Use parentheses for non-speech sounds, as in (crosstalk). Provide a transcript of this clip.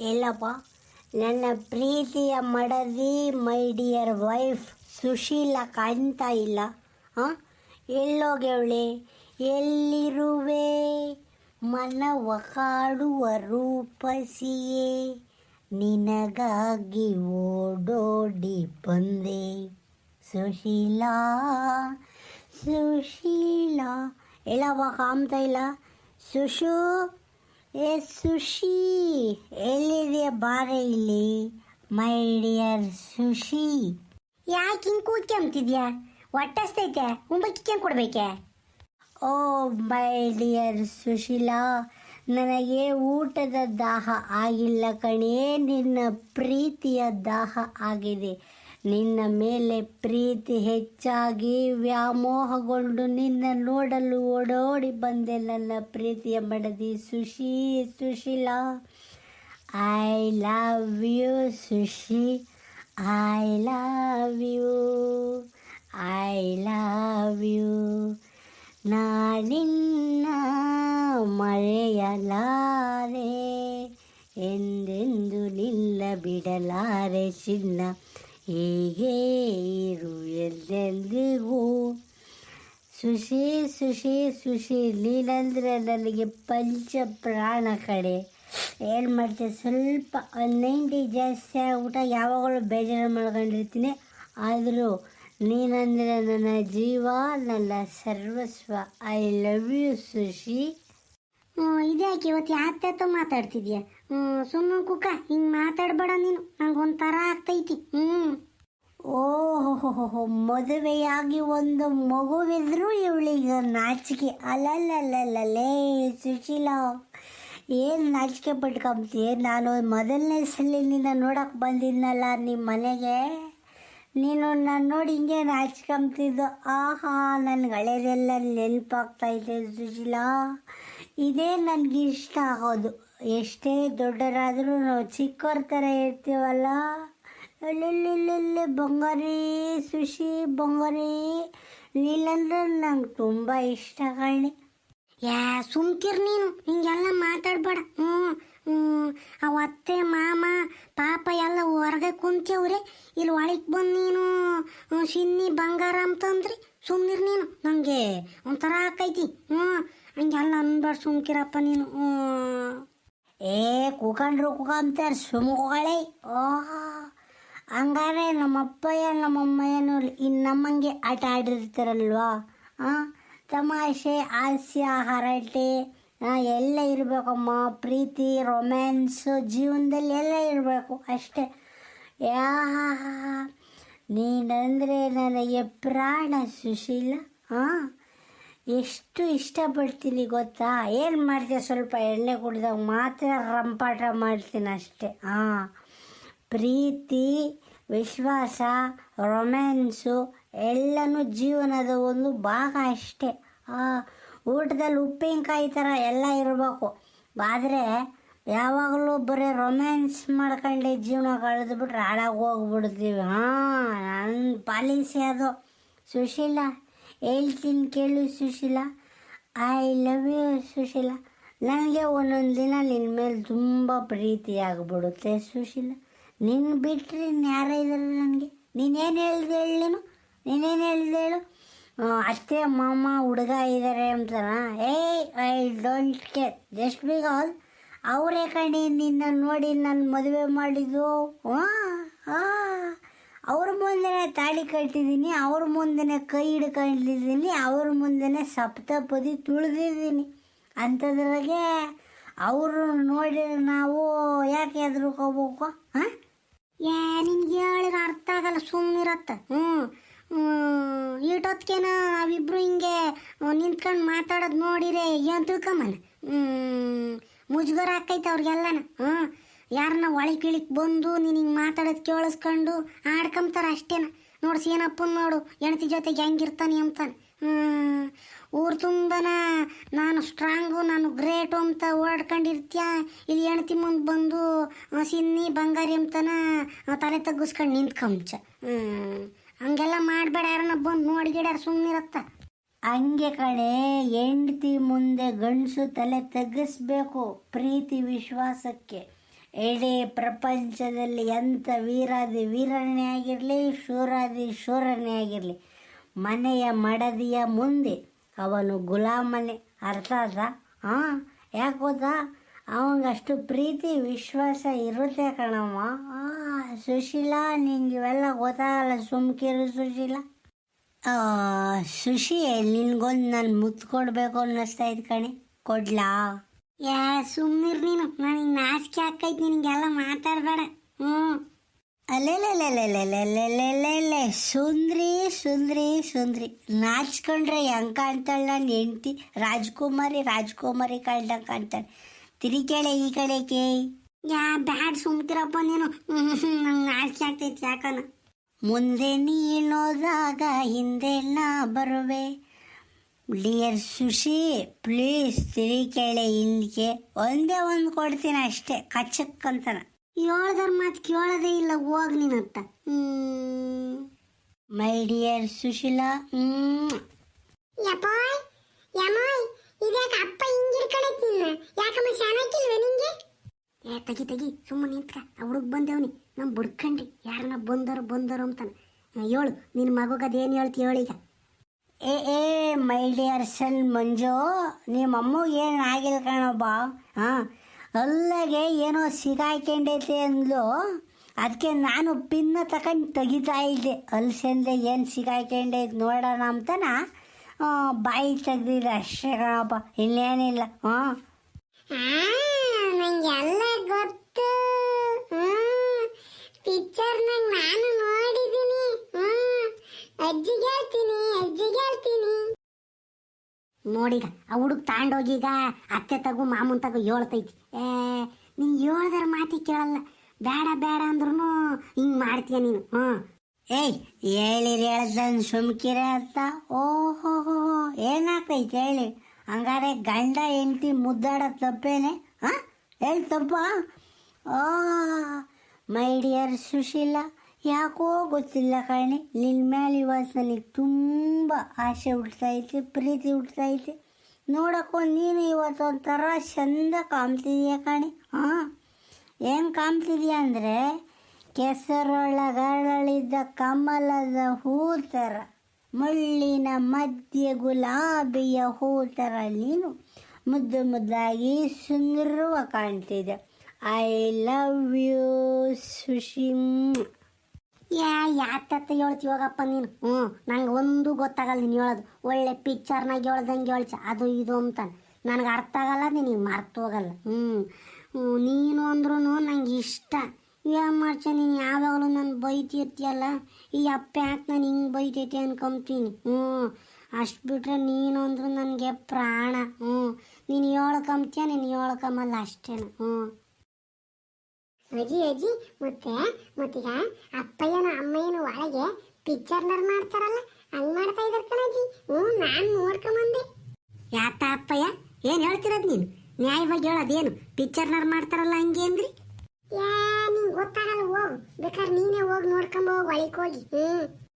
ಎಲ್ಲಪ್ಪ, ನನ್ನ ಪ್ರೀತಿಯ ಮಡದಿ ಮೈ ಡಿಯರ್ ವೈಫ್ ಸುಶೀಲ ಕಾಣ್ತಾ ಇಲ್ಲ. ಹಾಂ ಎಲ್ಲೋಗೆವಳೆ ಎಲ್ಲಿರುವೆ? ಮನವ ಕಾಡುವ ರೂಪಸಿಯೇ? ನಿನಗಾಗಿ ಓಡೋಡಿ ಬಂದೆ. ಸುಶೀಲಾ ಸುಶೀಲಾ. ಎಲ್ಲವ ಕಾಮ್ತಾ ಇಲ್ಲ? ಸುಶು ಏ ಸುಶಿ, ಎಲ್ಲಿದೆ ಬಾರೆ ಇಲ್ಲಿ? My dear Sushi. ಯಾಕೆ ಹಿಂಗೆ ಕೂತ್ಕೊಂಬ್ತಿದ್ಯಾ ಹೊಟ್ಟಸ್ತೈತೆ ಮುಂಬೈಕೆ ಕೊಡ್ಬೇಕೆ? ಓ ಮೈ ಡಿಯರ್ ಸುಶೀಲಾ, ನನಗೆ ಊಟದ ದಾಹ ಆಗಿಲ್ಲ ಕಣೇ, ನಿನ್ನ ಪ್ರೀತಿಯ ದಾಹ ಆಗಿದೆ. ನಿನ್ನ ಮೇಲೆ ಪ್ರೀತಿ ಹೆಚ್ಚಾಗಿ ವ್ಯಾಮೋಹಗೊಂಡು ನಿನ್ನ ನೋಡಲು ಓಡೋಡಿ ಬಂದೆ ನನ್ನ ಪ್ರೀತಿಯ ಮಡದಿ Sushi, Sushila. I love you Sushi. I love you I love you ನಾನಿನ್ನ ಮರೆಯಲಾರೆ, ಎಂದೆಂದು ನಿಲ್ಲ ಬಿಡಲಾರೆ, ಚಿನ್ನ ಹೀಗೆ ಇರು ಎಲ್ಲೆಲ್ಲಿಗೂ. ಸುಶಿ ಸುಶಿ ಸುಶಿ ನೀನಂದ್ರೆ ನನಗೆ ಪಂಚ ಪ್ರಾಣ ಕಡೆ. ಏನು ಮಾಡ್ತೀನಿ ಸ್ವಲ್ಪ ನೈಂಟಿ ಜಾಸ್ತಿ ಊಟ ಯಾವಾಗಲೂ ಬೇಜಾರು ಮಾಡ್ಕೊಂಡಿರ್ತೀನಿ. ಆದರೂ ನೀನಂದ್ರೆ ನನ್ನ ಜೀವ, ನನ್ನ ಸರ್ವಸ್ವ. I love you Sushi. ಇದ್ಯಾಕೆ ಇವತ್ತು ಯಾತ ಮಾತಾಡ್ತಿದ್ಯಾ? ಸುಮ್ಮನೆ ಕುಕ್ಕ ಹಿಂಗೆ ಮಾತಾಡಬೇಡ ನೀನು. ನಂಗೆ ಒಂಥರ ಆಗ್ತೈತಿ. ಹ್ಞೂ. ಓಹೋ ಮದುವೆಯಾಗಿ ಒಂದು ಮಗುವಿದ್ರು ಇವಳಿಗೆ ನಾಚಿಕೆ. ಅಲ್ಲಲ್ಲಲ್ಲಲ್ಲೇ ಸುಶೀಲಾ. ಏನು ನಾಚಿಕೆ ಪಟ್ಕೊಂಬ್ತೀಯ ನಾನು ಮೊದಲನೇ ಸಲ ನಿನ್ನ ನೋಡಕ್ಕೆ ಬಂದಿದ್ನಲ್ಲ ನಿಮ್ಮ ಮನೆಗೆ. ನೀನು ನಾನು ನೋಡಿ ಹಿಂಗೆ ನಾಚ್ಕೊಂಬ್ತಿದ್ದು. ಆಹಾ, ನನಗೆ ಹಳೆದೆಲ್ಲ ಇದೆ ಸುಶೀಲಾ. ಇದೇ ನನಗೆ ಇಷ್ಟ ಆಗೋದು. ಎಷ್ಟೇ ದೊಡ್ಡರಾದರೂ ನಾವು ಚಿಕ್ಕವ್ರ ಥರ ಇರ್ತೀವಲ್ಲ. ಅಲ್ಲಲ್ಲಿ ಬಂಗಾರಿ, ಸುಶಿ ಬಂಗಾರಿ. ನೀನಂದ್ರೆ ನಂಗೆ ತುಂಬ ಇಷ್ಟ ಕಳ್ಳಿ ಯಾ, ಸುಮ್ಕಿರ್ ನೀನು. ಹಿಂಗೆಲ್ಲ ಮಾತಾಡ್ಬೇಡ. ಹ್ಞೂ ಹ್ಞೂ ಅವ ಅತ್ತೆ, ಮಾಮ, ಪಾಪ ಎಲ್ಲ ಹೊರಗೆ ಕುಂತೇವ್ರಿ ಇಲ್ಲಿ ಒಳಗೆ ಬಂದು ನೀನು ಸಿನ್ನಿ ಬಂಗಾರ ಅಂತಂದ್ರಿ. ಸುಮ್ಮನಿರ್ ನೀನು. ನನಗೆ ಒಂಥರ ಆಕೈತಿ. ಹ್ಞೂ ಹಂಗೆಲ್ಲ ನಂಬರ್ ಸುಮ್ಕಿರಪ್ಪ ನೀನು. ಏ, ಕೂಕಂಡ್ರು ಕೂಕಂತಾರೆ ಸುಮ್ಕೊಳ್ಳಿ ಓಹ್ ಹಂಗಾರೆ ನಮ್ಮಪ್ಪಯ್ಯ ಇನ್ನು ನಮ್ಮಂಗೆ ಆಟ ಆಡಿರ್ತಾರಲ್ವಾ? ಹಾಂ ತಮಾಷೆ, ಹಾಸ್ಯ, ಹರಟೆ ಎಲ್ಲ ಇರಬೇಕಮ್ಮ. ಪ್ರೀತಿ ರೊಮ್ಯಾನ್ಸು ಜೀವನದಲ್ಲಿ ಎಲ್ಲ ಇರಬೇಕು ಅಷ್ಟೇ. ಯಾ, ನೀನಂದರೆ ನನಗೆ ಪ್ರಾಣ ಸುಶೀಲ ಹಾಂ ಎಷ್ಟು ಇಷ್ಟಪಡ್ತೀನಿ ಗೊತ್ತಾ? ಏನು ಮಾಡ್ತೀಯ? ಸ್ವಲ್ಪ ಎಣ್ಣೆ ಕುಡಿದಾಗ ಮಾತ್ರ ರಂಪಾಟ ಮಾಡ್ತೀನಿ ಅಷ್ಟೆ. ಹಾಂ ಪ್ರೀತಿ, ವಿಶ್ವಾಸ ರೊಮ್ಯಾನ್ಸು ಎಲ್ಲನೂ ಜೀವನದ ಒಂದು ಭಾಗ ಅಷ್ಟೇ. ಊಟದಲ್ಲಿ ಉಪ್ಪಿನಕಾಯಿ ಥರ ಎಲ್ಲ ಇರಬೇಕು. ಆದರೆ ಯಾವಾಗಲೂ ಬರೀ ರೊಮ್ಯಾನ್ಸ್ ಮಾಡ್ಕೊಂಡೆ ಜೀವನ ಕಳೆದು ಬಿಟ್ರೆ ಹಾಳಾಗಿ ಹೋಗ್ಬಿಡ್ತೀವಿ. ಹಾಂ ನನ್ನ ಪಾಲಿಸಿ ಅದು. ಸುಶೀಲ ಹೇಳ್ತೀನಿ ಕೇಳು Sushila. I love you Sushila. ನನಗೆ ಒಂದೊಂದು ದಿನ ನಿನ್ನ ಮೇಲೆ ತುಂಬ ಪ್ರೀತಿ ಆಗಿಬಿಡುತ್ತೆ ಸುಶೀಲ. ನಿನ್ನ ಬಿಟ್ಟರೆ ಯಾರ ಇದ್ದಾರೆ ನನಗೆ? ನೀನೇನು ಹೇಳ್ದೆ ಹೇಳಿನು? ನೀನು ನೀನೇನು ಹೇಳ್ದೆ ಹೇಳು? ಅಷ್ಟೇ ಮಾಮ, ಹುಡುಗ ಇದ್ದಾರೆ ಅಂತಾನ? ಏಯ್ I don't care just because ಅವರೇ ಕಣಿ ನಿನ್ನ ನೋಡಿ ನಾನು ಮದುವೆ ಮಾಡಿದ್ದು. ಹಾಂ ಅವ್ರ ಮುಂದೆ ತಾಳಿ ಕಟ್ಟಿದ್ದೀನಿ, ಅವ್ರ ಮುಂದೆ ಕೈ ಹಿಡ್ಕೊಂಡಿದ್ದೀನಿ, ಅವ್ರ ಮುಂದೆ ಸಪ್ತಪದಿ ತುಳಿದಿದ್ದೀನಿ. ಅಂಥದ್ರಾಗೆ ಅವರು ನೋಡಿ ನಾವು ಯಾಕೆ ಎದ್ರುಕೋಬೇಕು ಹಾಂ? ಯಾ ನಿನ್ಗೆ ಹೇಳಿದ್ರೆ ಅರ್ಥ ಆಗಲ್ಲ ಸುಮ್ಮನಿರತ್ತ ಹ್ಞೂ ಈಟೊತ್ಕೇನ ನಾವಿಬ್ರು ಹಿಂಗೆ ನಿಂತ್ಕೊಂಡು ಮಾತಾಡೋದು ನೋಡಿರೆ, ಏನು ತಿಳ್ಕೊಂಬನ ಮುಜುಗರ ಆಕೈತೆ ಅವ್ರಿಗೆಲ್ಲನ. ಹ್ಞೂ ಯಾರನ್ನ ಒಳಗೆ ಕಿಳಿಕ್ ಬಂದು ನೀನು ಹಿಂಗೆ ಮಾತಾಡೋದು ಕೇಳಿಸ್ಕೊಂಡು ಆಡ್ಕೊಂತಾರ ಅಷ್ಟೇನ. ನೋಡು ಸೀನಪ್ಪನ ನೋಡು, ಹೆಂಡತಿ ಜೊತೆಗೆ ಹೆಂಗಿರ್ತಾನೆ ಅಂತಾನೆ. ಊರು ತುಂಬನ ನಾನು ಸ್ಟ್ರಾಂಗು ನಾನು ಗ್ರೇಟು ಅಂತ ಓಡ್ಕೊಂಡಿರ್ತೀಯ? ಇಲ್ಲಿ ಹೆಣ್ತಿ ಮುಂದೆ ಬಂದು ಸಿನ್ನಿ, ಬಂಗಾರಿ ಅಂತನ ತಲೆ ತಗ್ಗಿಸ್ಕೊಂಡು ನಿಂತ್ಕೊಂಚ ಹಂಗೆಲ್ಲ ಮಾಡಬೇಡ, ಯಾರನ್ನ ಬಂದು ನೋಡಿ ಗಿಡ ಸುಮ್ಮನಿರತ್ತ ಹಂಗೆ ಕಡೆ ಹೆಂಡತಿ ಮುಂದೆ ಗಂಡಸು ತಲೆ ತಗ್ಗಿಸ್ಬೇಕು, ಪ್ರೀತಿ ವಿಶ್ವಾಸಕ್ಕೆ. ಇಡೀ ಪ್ರಪಂಚದಲ್ಲಿ ಎಂಥ ವೀರಾದಿ ವೀರನೇ ಆಗಿರಲಿ, ಶೂರಾದಿ ಶೂರನೇ ಆಗಿರಲಿ, ಮನೆಯ ಮಡದಿಯ ಮುಂದೆ ಅವನು ಗುಲಾಮನೆ. ಅರ್ಥ ಆದ ಹಾಂ ಯಾಕೆ ಗೊತ್ತಾ? ಅವಂಗಷ್ಟು ಪ್ರೀತಿ, ವಿಶ್ವಾಸ ಇರುತ್ತೆ ಕಣಮ್ಮ ಸುಶೀಲಾ ನಿಂಗೆ ಇವೆಲ್ಲ ಗೊತ್ತಾಗಲ್ಲ, ಸುಮ್ಕಿರು ಸುಶೀಲಾ. ಸುಶಿ ನಿನ್ಗೊಂದು ನಾನು ಮುತ್ತು ಕೊಡಬೇಕು ಅನ್ನಿಸ್ತಾ ಇತ್ತು ಕಣೆ. ಕೊಡ್ಲಾ? ಯಾ ಸುಮ್ಮನಿರ್ ನೀನು. ನನಗೆ ನಾಚಿಕೆ ಆಕೈತಿ ನಿನಗೆಲ್ಲ ಮಾತಾಡಬೇಡ. ಹ್ಞೂ. ಅಲ್ಲೆಲ್ಲೆಲ್ಲೆಲ್ಲೆಲ್ಲೆಲ್ಲೆಲ್ಲೆಲ್ಲೆ ಸುಂದ್ರಿ ಸುಂದ್ರಿ ಸುಂದ್ರಿ. ನಾಚ್ಕೊಂಡ್ರೆ ಹೆಂಗೆ ಕಾಣ್ತಾಳೆ ನನ್ನ ಹೆಂಡ್ತಿ ರಾಜ್ಕುಮಾರಿ ರಾಜ್ಕುಮಾರಿ ಕಾಣ್ದಂಗೆ ಕಾಣ್ತಾಳೆ. ತಿರುಗೇಳೆ ಈ ಕಡೆಗೆ ಯಾ, ಬ್ಯಾಡ್ ಸುಮ್ತಿರಪ್ಪ ನೀನು. (laughs) ನಂಗೆ ನಾಚಿಕೆ ಆಗ್ತೈತಿ ಯಾಕನ. ಮುಂದೆ ನೀನೋದಾಗ ಹಿಂದೆ ನಾ ಬರುವೆ. ಡಿಯರ್ ಸುಶಿ ಪ್ಲೀಸ್ ತಿರುಗೇಳೆ ಇಲ್ಲಿಗೆ. ಒಂದೇ ಒಂದು ಕೊಡ್ತೀನಿ ಅಷ್ಟೇ ಕಚ್ಚಕ್ಕಂತನ ಏಳ್ದರ ಮಾತು ಕೇಳೋದೇ ಇಲ್ಲ ಹೋಗ್ ನೀನಂತ ಮೈ ಡಿಯರ್ ಸುಶೀಲಾ ಹ್ಮ್. ಯಪಾಯ್ ಯಮಾಯ್ ಇದ್ಯಾಕ ಅಪ್ಪ ಹಿಂಗ್ ಹಿಡ್ಕೊಂಡೈತ್ ನಿನ್ನ? ಯಾಕಮ್ಮ ಶಾನಾಕಿಲ್ವ ನಿಂಗೆ? ಏ ತಗಿ ತಗಿ ಸುಮ್ಮನೆ ನಿಂತ್ಕ. ಆ ಹುಡುಗ ಬಂದೇವ್ನಿ ನಮ್ ಬುಡ್ಕಂಡಿ. ಯಾರನ್ನ ಬಂದರು ಬಂದರು ಅಂತಾನೆ. ಹೇಳು ನಿನ್ನ ಮಗುಗದೇನು ಹೇಳ್ತಿ ಹೇಳೀಗ? ಏ ಏ, ಮೈ ಡಿಯರ್ ಸನ್ ಮಂಜು, ನಿಮ್ಮ ಅಮ್ಮಗೆ ಏನು ಆಗಿಲ್ಲ ಕಣಬ್ಬ ಹಾಂ ಅಲ್ಲಗೆ ಏನೋ ಸಿಗಾಯ್ಕೊಂಡೈತೆ ಅಂದ್ಲು. ಅದಕ್ಕೆ ನಾನು ಪಿನ್ನ ತಗೊಂಡು ತೆಗಿತಾ ಇದ್ದೆ. ಅಲ್ಸಂದೆ ಏನು ಸಿಗಾಯ್ಕೊಂಡೈತೆ ನೋಡೋಣ ಅಂತನ ಬಾಯಿ ತೆಗ್ದಿದ್ದೆ ಅಷ್ಟೇ ಕಣಪ್ಪ. ಇನ್ನೇನಿಲ್ಲ. ಹಾಂ ನಂಗೆ ಎಲ್ಲ ಗೊತ್ತು ಪಿಕ್ಚರ್ನಾಗ ನಾನು ನೋಡಿದ್ದೀನಿ ಅಜ್ಜಿಗೆ ಹೇಳ್ತೀನಿ ಅಜ್ಜಿಗೆ ಹೇಳ್ತೀನಿ ನೋಡಿಗ, ಆ ಹುಡುಗ ತಾಂಡೋಗೀಗ ಅತ್ತೆ ತಗು, ಮಾಮೂನ್ ತಗು ಹೇಳ್ತೈತಿ. ಏ ನೀನು ಹೇಳ್ದಾರ ಮಾತಿ ಕೇಳಲ್ಲ. ಬೇಡ ಬೇಡ ಅಂದ್ರೂ ಹಿಂಗ್ ಮಾಡ್ತೀಯ ನೀನು, ಹ್ಞೂ. ಏಯ್, ಹೇಳಿರಿ ಹೇಳ್ದನ್ ಸುಮ್ಕಿರೆ ಅಂತ, ಓಹೋ ಏನಾಗ್ತೈತೆ ಹೇಳಿ. ಹಂಗಾರೆ ಗಂಡ ಹೆಂಡತಿ ಮುದ್ದಾಡ ತಪ್ಪೇನೆ, ಹಾಂ? ಹೇಳಿ ತಪ್ಪ? ಓ ಮೈ ಡಿಯರ್ ಸುಶೀಲಾ ಯಾಕೋ ಗೊತ್ತಿಲ್ಲ ಕಣೆ. ನಿನ್ನ ಮ್ಯಾಲೆ ತುಂಬ ಆಸೆ ಹುಟ್ತೈತೆ ಪ್ರೀತಿ ಹುಟ್ತೈತೆ ನೋಡಕ್ಕೋ ನೀನು ಇವತ್ತು ಒಂಥರ ಚಂದ ಕಾಣ್ತಿದೀಯ ಕಾಣಿ. ಹಾಂ, ಏನು ಕಾಣ್ತಿದೀಯ ಅಂದರೆ ಕೆಸರೊಳಗಳಿದ್ದ ಕಮಲದ ಹೂ ಥರ ಮುಳ್ಳಿನ ಮಧ್ಯೆ ಗುಲಾಬಿಯ ಹೂ ಥರ ನೀನು. ಮುದ್ದು ಮುದ್ದಾಗಿ ಸುಂದರವಾಗಿ ಕಾಣ್ತಿದೆ. I love you Sushim. ಯಾತತ್ತ ಹೇಳ್ತಿ ಹೋಗಪ್ಪ ನೀನು? ಹ್ಞೂ ನಂಗೆ ಒಂದು ಗೊತ್ತಾಗಲ್ಲ ನೀನು ಹೇಳೋದು. ಒಳ್ಳೆ ಪಿಕ್ಚರ್ನಾಗ ಹೇಳ್ದಂಗೆ ಹೇಳ್ಚ ಅದು ಇದು ಅಂತ ನನಗೆ ಅರ್ಥ ಆಗಲ್ಲ, ನಿನಗೆ ಮರ್ತು ಹೋಗಲ್ಲ. ಹ್ಞೂ ನೀನು ಅಂದ್ರೂ ನಂಗೆ ಇಷ್ಟ. ಏನು ಮಾಡ್ಚ ನೀನು? ಯಾವಾಗಲೂ ನಾನು ಬೈತಿರ್ತೀಯಲ್ಲ? ಈ ಅಪ್ಪ ಯಾಕೆ ನಾನು ಹಿಂಗೆ ಬೈತೈತಿ ಅನ್ಕೊಂತೀನಿ. ಹ್ಞೂ ಅಷ್ಟು ಬಿಟ್ರೆ ನೀನು ಅಂದ್ರೂ ನನಗೆ ಪ್ರಾಣ. ಹ್ಞೂ ನೀನು ಹೇಳ್ಕೊಂತೀಯ ನೀನು ಹೇಳ್ಕೊಂಬಲ್ಲ ಅಷ್ಟೇನ. ಹ್ಞೂ ಅಜ್ಜಿ ಅಜ್ಜಿ, ಮತ್ತೆ ಮತ್ತೀಗ ಅಪ್ಪಯ್ಯನ ಅಮ್ಮಯ್ಯನ ಒಳಗೆ ಪಿಕ್ಚರ್ನರ್ ಮಾಡ್ತಾರಲ್ಲ, ಹಂಗ್ ಮಾಡ್ತಾ ಇದಾರ ಕಣಜ್ಜಿ ಹ್ಞೂ, ನಾನು ನೋಡ್ಕೊಂಬಂದೆ. ಯಾತ ಅಪ್ಪಯ್ಯ, ಏನು ಹೇಳ್ತಿರೋದು ನೀನು? ನ್ಯಾಯವಾಗಿ ಹೇಳೋದೇನು? ಪಿಕ್ಚರ್ನರ್ ಮಾಡ್ತಾರಲ್ಲ ಹಂಗೆ ಅಂದ್ರಿ? ಯಾ, ನಿಂಗೆ ಗೊತ್ತಾಗಲ್ಲ, ಹೋಗು. ಬೇಕಾದ್ರೆ ನೀನೇ ಹೋಗಿ ನೋಡ್ಕೊಂಬ, ಹೋಗಿ ಒಳಗೆ ಹೋಗಿ. ಹ್ಞೂ.